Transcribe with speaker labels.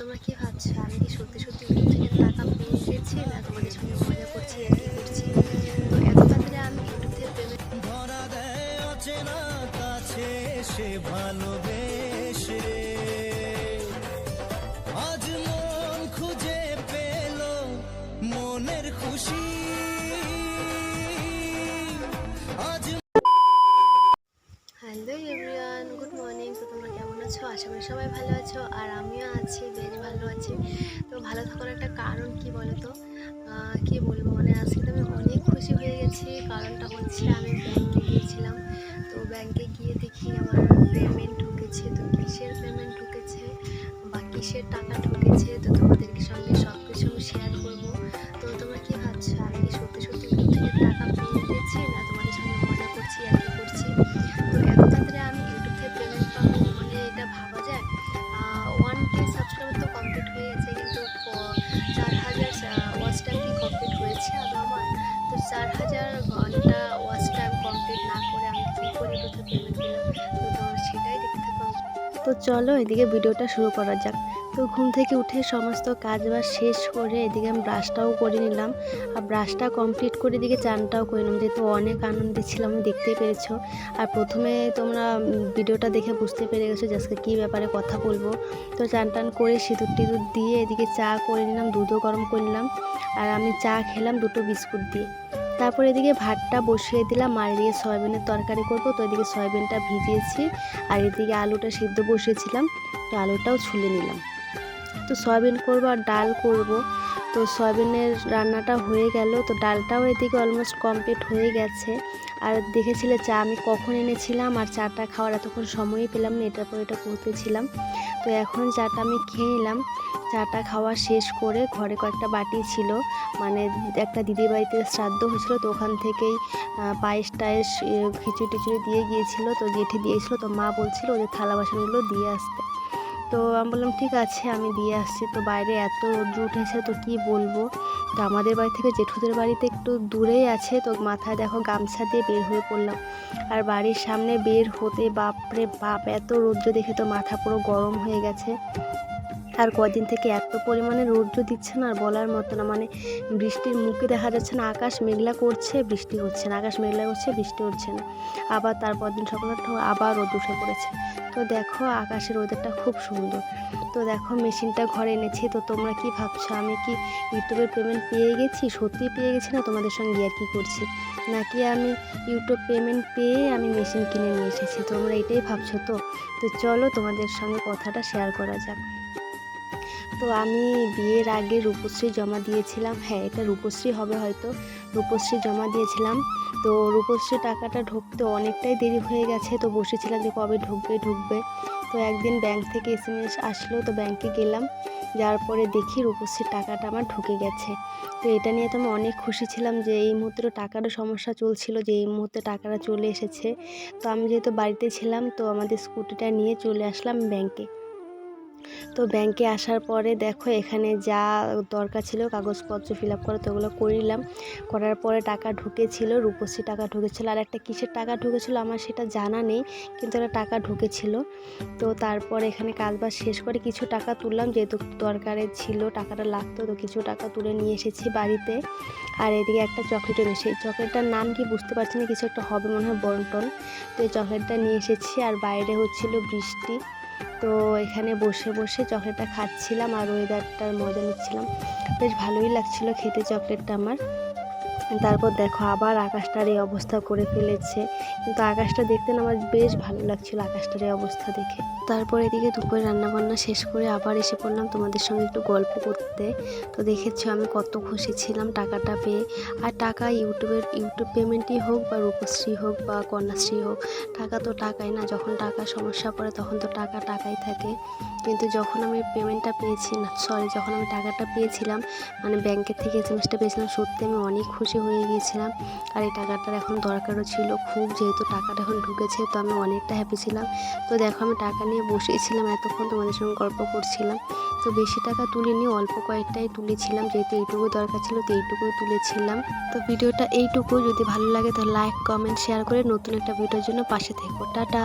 Speaker 1: তোমরা কি ভাবছ? আমি কি সত্যি সত্যি ইউটিউব থেকে টাকা পেয়ে গেছি না তোমাদের সঙ্গে মজা করছি আর করছি? তো এত তাড়াতাড়ি আমি ইউটিউব থেকে পেমেন্ট
Speaker 2: সে ভালোবেসে। আজ মন খুঁজে পেল মনের খুশি।
Speaker 1: আছো? আশা করি সবাই ভালো আছো আর আমিও আছি, বেশ ভালো আছি। তো ভালো থাকার একটা কারণ কি বলো তো কী বলব? মানে আজকে তো আমি অনেক খুশি হয়ে গেছি। কারণটা হচ্ছে আমি ব্যাংকে গিয়েছিলাম। তো ব্যাংকে গিয়ে চলো এদিকে ভিডিওটা শুরু করা যাক। তো ঘুম থেকে উঠে সমস্ত কাজ বাজ শেষ করে এদিকে আমি ব্রাশটাও করে নিলাম। আর ব্রাশটা কমপ্লিট করে এদিকে চানটাও করে নিলাম। যেহেতু অনেক আনন্দে ছিলাম দেখতে পেরেছ। আর প্রথমে তোমরা ভিডিওটা দেখে বুঝতে পেরে গেছো যে আজকে কী ব্যাপারে কথা বলব। তো চান টান করে সিঁদুর টিঁদুর দিয়ে এদিকে চা করে নিলাম, দুধও গরম করে নিলাম। আর আমি চা খেলাম দুটো বিস্কুট দিয়ে। তারপর এদিকে ভাতটা বসিয়ে দিলাম, আর দিয়ে সয়াবিনের তরকারি করব। তো এদিকে সয়াবিনটা ভিজিয়েছি, আর এদিকে আলুটা সিদ্ধ বসিয়েছিলাম, তো আলুটাও ছুলে নিলাম। তো সয়াবিন করব আর ডাল করব। তো সয়াবিনের রান্নাটা হয়ে গেল। তো ডালটাও এদিকে অলমোস্ট কমপ্লিট হয়ে গেছে। আর দেখেছিলে চা আমি কখন এনেছিলাম? আর চাটা খাওয়ার এতক্ষণ সময়ই পেলাম না, এটার পর এটা করতেছিলাম তো এখন চাটা আমি খেয়ে নিলাম। চাটা খাওয়া শেষ করে ঘরে কয়েকটা বাটি ছিল। মানে একটা দিদির বাড়িতে শ্রাদ্ধ হয়েছিল, তো ওখান থেকেই পায়েস টায়েস খিচুড়ি টিচুড়ি দিয়ে গিয়েছিল। তো জেঠি দিয়েছিল, তো মা বলছিল ওদের থালা বাসনগুলো দিয়ে আসতে। তো আমি বললাম, ঠিক আছে, আমি দিয়ে আসছি। তো বাইরে এত রোদ্র উঠেছে, তো কি বলব? তো আমাদের বাড়ি থেকে জেঠুদের বাড়িতে একটু দূরেই আছে, তো মাথায় দেখো গামছা দিয়ে বের হয়ে পড়লাম। আর বাড়ির সামনে বের হতে, বাপরে বাপ, এত রোদ্র দেখে তো মাথা পুরো গরম হয়ে গেছে। আর কদিন থেকে এত পরিমাণে রৌদ্র দিচ্ছে না আর বলার মতো না। মানে বৃষ্টির মুখে দেখা যাচ্ছে না, আকাশ মেঘলা করছে, বৃষ্টি হচ্ছে না, আকাশ মেঘলা করছে, বৃষ্টি হচ্ছে না। আবার তারপর দিন সকালে আবার রোদ উঠে পড়েছে। তো দেখো আকাশের ওয়েদারটা খুব সুন্দর। তো দেখো মেশিনটা ঘরে এনেছি, তো তোমরা কি ভাবছ? আমি কি ইউটিউবের পেমেন্ট পেয়ে গেছি? সত্যি পেয়ে গেছি না? তোমাদের সঙ্গে আর কি করছি? নাকি আমি ইউটিউব পেমেন্ট পেয়ে আমি মেশিন কিনে নিয়ে এসেছি? তোমরা এটাই ভাবছ তো? তো চলো তোমাদের সঙ্গে কথাটা শেয়ার করা যাক। তো আমি বিয়ের আগে রূপশ্রী জমা দিয়েছিলাম। হ্যাঁ এটা রূপশ্রী হবে হয়তো। রূপশ্রী জমা দিয়েছিলাম। তো রূপশ্রী টাকাটা ঢুকতে অনেকটাই দেরি হয়ে গেছে। তো বসেছিলাম যে কবে ঢুকবে ঢুকবে। তো একদিন ব্যাংক থেকে এস এম এস আসলো, তো ব্যাংকে গেলাম। যার পরে দেখি রূপশ্রীর টাকাটা আমার ঢুকে গেছে। তো এটা নিয়ে তো আমি অনেক খুশি ছিলাম যে এই মুহূর্তে টাকারও সমস্যা চলছিল, যে এই মুহূর্তে টাকাটা চলে এসেছে। তো আমি যেহেতু বাড়িতে ছিলাম, তো আমাদের স্কুটিটা নিয়ে চলে আসলাম ব্যাংকে। তো ব্যাংকে আসার পরে দেখো এখানে যা দরকার ছিল, কাগজপত্র ফিল আপ করা, তো ওগুলো করিলাম করার পরে টাকা ঢুকেছিল রূপশ্রী টাকা ঢুকেছিল। আর একটা কিসের টাকা ঢুকেছিল আমার সেটা জানা নেই, কিন্তু একটা টাকা ঢুকেছিল। তো তারপর এখানে কাজবাজ শেষ করে কিছু টাকা তুললাম, যেহেতু দরকারে ছিল, টাকাটা লাগতো, তো কিছু টাকা তুলে নিয়ে এসেছি বাড়িতে। আর এদিকে একটা চকলেট এনেছি এই চকলেটটার নাম কি বুঝতে পারছি না, কিছু একটা হবে মনে হয় বন্টন। তো এই চকলেটটা নিয়ে এসেছি, আর বাইরে হচ্ছিল বৃষ্টি। তো এখানে বসে বসে চকলেটটা খাচ্ছিলাম আর ওয়েদারটার মজা নিচ্ছিলাম। বেশ ভালোই লাগছিল খেতে চকলেটটা আমার। তারপর দেখো আবার আকাশটার এই অবস্থা করে ফেলেছে। কিন্তু আকাশটা দেখতে না আমার বেশ ভালো লাগছিল আকাশটার এই অবস্থা দেখে। তারপর এদিকে দুপুরে রান্নাবান্না শেষ করে আবার এসে পড়লাম তোমাদের সঙ্গে একটু গল্প করতে। তো দেখেছ আমি কত খুশি ছিলাম টাকাটা পেয়ে। আর টাকা ইউটিউবের, ইউটিউব পেমেন্টই হোক বা রূপশ্রী হোক বা কন্যাশ্রী হোক, টাকা তো টাকাই না। যখন টাকা সমস্যা পড়ে তখন তো টাকা টাকাই থাকে। কিন্তু যখন আমি পেমেন্টটা পেয়েছি, না সরি যখন আমি টাকাটা পেয়েছিলাম মানে ব্যাংকের থেকে এস পেয়েছিলাম, সত্যি আমি অনেক খুশি হয়ে গিয়েছিলাম। আর এই টাকাটার এখন দরকারও ছিল খুব, যেহেতু টাকাটা এখন ঢুকেছে, তো আমি অনেকটা হ্যাপি ছিলাম। তো দেখো, আমি টাকা নিয়ে বসেছিলাম এতক্ষণ, তোমাদের সঙ্গে গল্প করছিলাম। তো বেশি টাকা তুলিনি, অল্প কয়েকটাই তুলেছিলাম, যেহেতু এইটুকু দরকার ছিল, তো এইটুকুই তুলেছিলাম। তো ভিডিওটা এইটুকু যদি ভালো লাগে তাহলে লাইক কমেন্ট শেয়ার করে নতুন একটা ভিডিওর জন্য পাশে থেকো। টাটা!